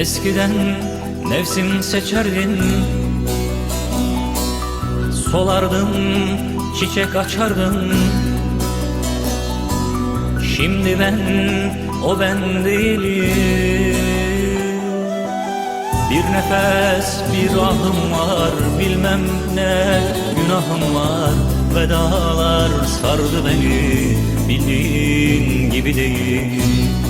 Eskiden nefsim seçerdin. Solardın, çiçek açardın. Şimdi ben, o ben değilim. Bir nefes, bir ahım var. Bilmem ne günahım var. Vedalar sardı beni. Bildiğin gibi değil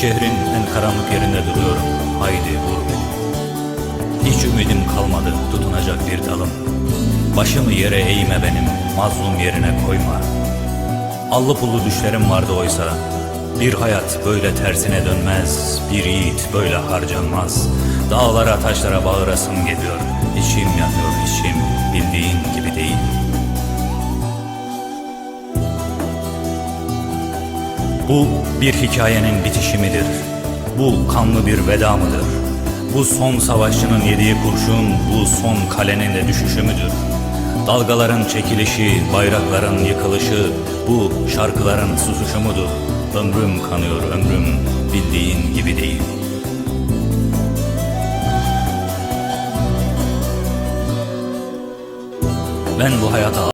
Şehrin en karanlık yerinde duruyorum. Haydi vur beni. Hiç ümidim kalmadı tutunacak bir dalım. Başımı yere eğme benim, mazlum yerine koyma. Allı pullu düşlerim vardı oysa. Bir hayat böyle tersine dönmez, bir yiğit böyle harcanmaz. Dağlara taşlara bağırasım geliyor. İçim yanıyor içim, bildiğin gibi değil. Bu bir hikayenin bitişi midir? Bu kanlı bir veda mıdır? Bu son savaşçının yediği kurşun, bu son kalenin de düşüşü müdür? Dalgaların çekilişi, bayrakların yıkılışı, bu şarkıların susuşu mudur? Ömrüm kanıyor ömrüm, bildiğin gibi değil. Ben bu hayata